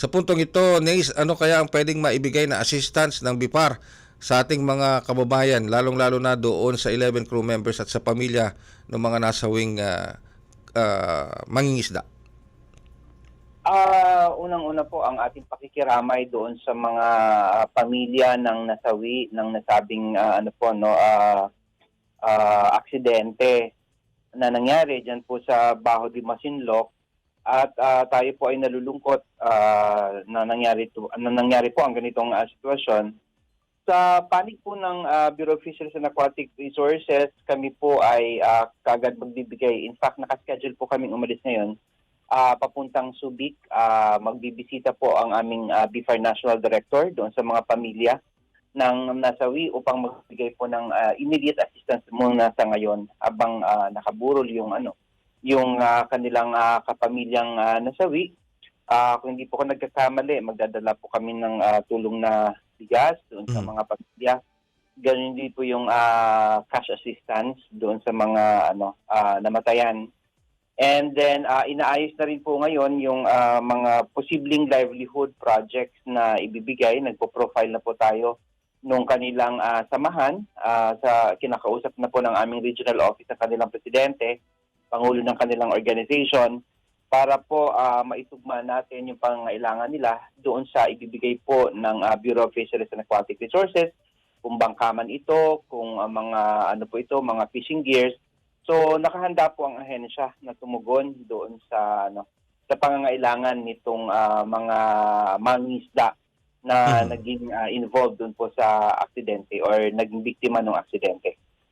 Sa puntong ito, Nace, ano kaya ang pwedeng maibigay na assistance ng BIPAR sa ating mga kababayan, lalong-lalo na doon sa 11 crew members at sa pamilya ng mga nasawing uh, uh, mangingisda? Ah, unang-una po ang ating pakikiramay doon sa mga ah, pamilya ng nasawi ng nasabing ah, ano po no ah, ah, aksidente na nangyari diyan po sa Baho de Masinloc at ah, tayo po ay nalulungkot ah, na nangyari to na nangyari po ang ganitong ah, sitwasyon sa panig po ng ah, Bureau of Fisheries and Aquatic Resources kami po ay ah, kagad magbibigay in fact nakaschedule po kaming umalis ngayon ah, papuntang Subic. Ah, magbibisita po ang aming ah, BIFAR National Director doon sa mga pamilya ng nasawi upang magbigay po ng ah, immediate assistance muna sa ngayon habang ah, nakaburol yung ano yung ah, kanilang ah, kapamilyang ah, nasawi. Ah, kung hindi po ako nagkakamali, magdadala po kami ng ah, tulong na bigas doon sa Mm. mga pamilya. Ganun din po yung ah, cash assistance doon sa mga ano ah, namatayan. And then ah, inaayos na rin po ngayon yung ah, mga posibleng livelihood projects na ibibigay. Nagpo-profile na po tayo nung kanilang ah, samahan ah, sa kinakausap na po ng aming regional office ng kanilang presidente, pangulo ng kanilang organization para po ah, maitugma natin yung pangangailangan nila doon sa ibibigay po ng ah, Bureau of Fisheries and Aquatic Resources kung bangkaman ito, kung ah, mga ano po ito, mga fishing gears. So nakahanda po ang ahensya na tumugon doon sa ano sa pangangailangan nitong ah, mga mangisda na Mhm. naging ah, involved doon po sa aksidente or naging biktima ng aksidente.